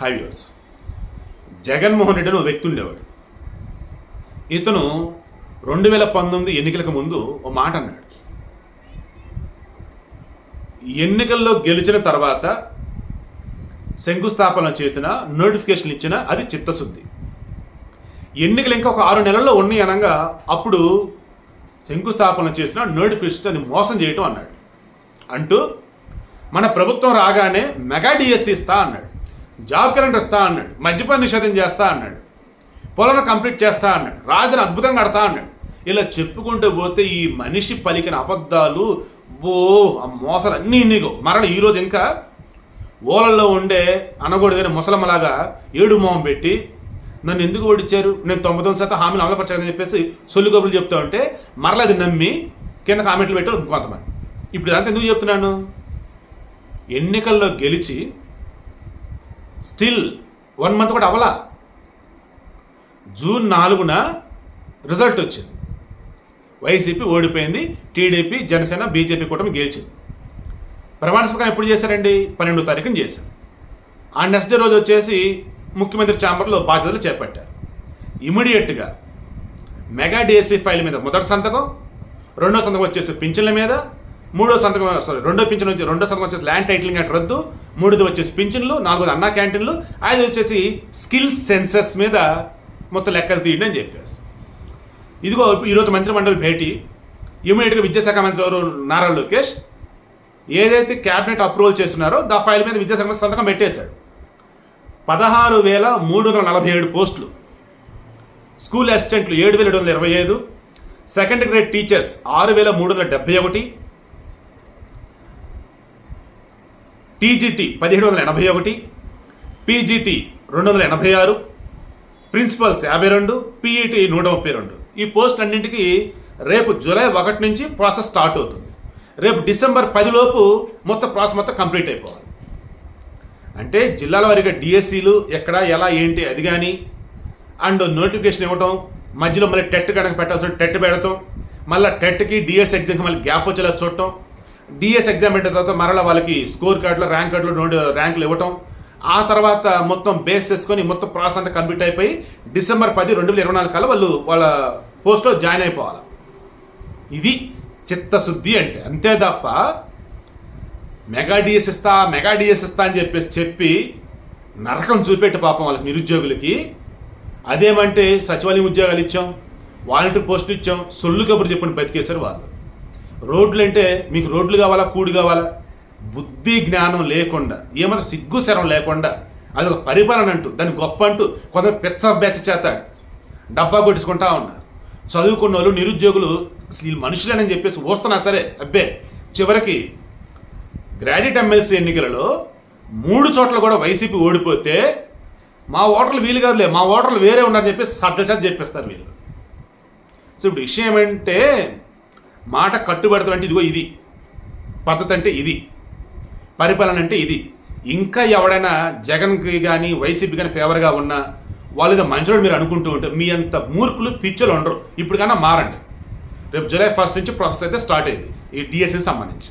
Highways Jaganmohan Reddy అని ఒక వ్యక్తి ఉండేవాడు. ఇతను రెండు వేల పంతొమ్మిది ఎన్నికలకు ముందు ఓ మాట అన్నాడు. ఎన్నికల్లో గెలిచిన తర్వాత శంకుస్థాపన చేసిన నోటిఫికేషన్ ఇచ్చిన అది చిత్తశుద్ధి. ఎన్నికలు ఇంకా ఒక ఆరు నెలల్లో ఉన్నాయి అనగా అప్పుడు శంకుస్థాపన చేసిన నోటిఫికేషన్ అది మోసం చేయటం అన్నాడు. అంటూ మన ప్రభుత్వం రాగానే మెగా డిఎస్సి ఇస్తా అన్నాడు. జాబ్ కరెంట్ వస్తా అన్నాడు. మద్యపాన నిషేధం చేస్తా అన్నాడు. పొలం కంప్లీట్ చేస్తా అన్నాడు. రాజుని అద్భుతంగా కడతా అన్నాడు. ఇలా చెప్పుకుంటూ పోతే ఈ మనిషి పలికిన అబద్ధాలు ఓ ఆ మోసలు అన్నీ ఇన్నిగో. మరల ఈరోజు ఇంకా ఓలల్లో ఉండే అనకూడదని ముసలమ్మలాగా ఏడు మొహం పెట్టి నన్ను ఎందుకు ఓడిచ్చారు? నేను తొంభై తొమ్మిది శాతం హామీలు అమలుపరచాలని చెప్పేసి సొల్లు కబుర్లు చెప్తా ఉంటే మరలా అది నమ్మి కింద కామెంట్లు పెట్టారు కొంతమంది. ఇప్పుడు ఇదంతా ఎందుకు చెప్తున్నాను? ఎన్నికల్లో గెలిచి స్టిల్ వన్ మంత్ కూడా అవలా జూన్ నాలుగున రిజల్ట్ వచ్చింది. వైసీపీ ఓడిపోయింది టీడీపీ జనసేన బీజేపీ కూటమి గెలిచింది. ప్రమాణ స్వీకారం ఎప్పుడు చేశారండి? పన్నెండో తారీఖున చేశారు. ఆ నెక్స్ట్ డే రోజు వచ్చేసి ముఖ్యమంత్రి ఛాంబర్లో బాధ్యతలు చేపట్టారు. ఇమీడియట్గా మెగా డిఎస్సీ ఫైల్ మీద మొదటి సంతకం రెండో సంతకం వచ్చేసి పింఛన్ల మీద మూడో సంతకం సారీ రెండో పింఛన్ వచ్చి రెండో సంతకం వచ్చేసి ల్యాండ్ టైటిలింగ్ యాక్ట్ రద్దు మూడోది వచ్చేసి పింఛన్లు నాలుగోది అన్నా క్యాంటీన్లు ఐదు వచ్చేసి స్కిల్ సెన్సెస్ మీద మొత్తం లెక్కలు తీయండి అని చెప్పేసి. ఇదిగో ఈరోజు మంత్రిమండలి భేటీ. ఇమీడియట్గా విద్యాశాఖ మంత్రి ఎవరు? నారా లోకేష్. ఏదైతే క్యాబినెట్ అప్రూవల్ చేస్తున్నారో దా ఫైల్ మీద విద్యాశాఖ మంత్రి సంతకం పెట్టేశాడు. పదహారు వేల మూడు వందల నలభై ఏడు పోస్టులు. స్కూల్ అసిస్టెంట్లు ఏడు వేల ఏడు వందల ఇరవై ఐదు. సెకండ్ గ్రేడ్ టీచర్స్ ఆరు వేల మూడు వందల డెబ్బై ఒకటి. టీజీటీ పదిహేడు వందల ఎనభై ఒకటి పీజీటీ రెండు వందల ఎనభై ఆరు ప్రిన్సిపల్స్ యాభై రెండు పీఈటీ నూట ముప్పై రెండు. ఈ పోస్ట్ అన్నింటికి రేపు జూలై ఒకటి నుంచి ప్రాసెస్ స్టార్ట్ అవుతుంది. రేపు డిసెంబర్ పదిలోపు మొత్తం ప్రాసెస్ మొత్తం కంప్లీట్ అయిపోవాలి. అంటే జిల్లాల వారీగా డిఎస్సీలు ఎక్కడ ఎలా ఏంటి అది కానీ అండ్ నోటిఫికేషన్ ఇవ్వటం మధ్యలో మళ్ళీ టెట్ కనుక పెట్టాల్సిన టెట్ పెడతాం మళ్ళీ టెట్కి డిఎస్ ఎగ్జామ్కి మళ్ళీ గ్యాప్ వచ్చేలా చూడటం డిఎస్ ఎగ్జామ్ పెట్టిన తర్వాత మరలా వాళ్ళకి స్కోర్ కార్డులో ర్యాంక్ కార్డులో నోటి ర్యాంకులు ఇవ్వటం. ఆ తర్వాత మొత్తం బేస్ చేసుకొని మొత్తం ప్రాసెస్ అంతా కంప్లీట్ అయిపోయి డిసెంబర్ పది రెండు వేల ఇరవై నాలుగు కల్లా వాళ్ళు వాళ్ళ పోస్ట్లో జాయిన్ అయిపోవాలి. ఇది చిత్తశుద్ధి అంటే. అంతే తప్ప మెగా డిఎస్ ఇస్తా మెగా డిఎస్ ఇస్తా అని చెప్పేసి చెప్పి నరకం చూపెట్టి పాపం వాళ్ళకి నిరుద్యోగులకి. అదేమంటే సచివాలయం ఉద్యోగాలు ఇచ్చాం వాలంటీర్ పోస్టులు ఇచ్చాం సొల్లు కబురు చెప్పండి బతికేశారు వాళ్ళు. రోడ్లు అంటే మీకు రోడ్లు కావాలా కూడి కావాలా? బుద్ధి జ్ఞానం లేకుండా ఏమైనా సిగ్గు శరం లేకుండా అది ఒక పరిపాలన అంటూ దాన్ని గొప్ప అంటూ కొంత పెచ్చ బ్యాచ్ చేత డబ్బా కొట్టించుకుంటా ఉన్నారు. చదువుకున్న వాళ్ళు నిరుద్యోగులు అసలు వీళ్ళు మనుషులేనని చెప్పేసి వస్తున్నా సరే అబ్బే చివరికి గ్రాడ్యుయేట్ ఎమ్మెల్సీ ఎన్నికలలో మూడు చోట్ల కూడా వైసీపీ ఓడిపోతే మా ఓటర్లు వీలు కాదులే మా ఓటర్లు వేరే ఉన్నారని చెప్పేసి సజ్జ సజ్జ చెప్పేస్తారు వీళ్ళు. సో ఇప్పుడు విషయం ఏమంటే మాట కట్టుబడతాం అంటే ఇదిగో ఇది. పద్ధతి అంటే ఇది. పరిపాలన అంటే ఇది. ఇంకా ఎవడైనా జగన్కి కానీ వైసీపీ కానీ ఫేవర్గా ఉన్నా వాళ్ళు ఏదో మంచోడు మీరు అనుకుంటూ ఉంటే మీ అంత మూర్ఖులు పిచ్చలు ఉండరు. ఇప్పుడు కన్నా మారండి. రేపు జూలై ఫస్ట్ నుంచి ప్రాసెస్ అయితే స్టార్ట్ అయింది. ఈ డిఎస్సికి సంబంధించి.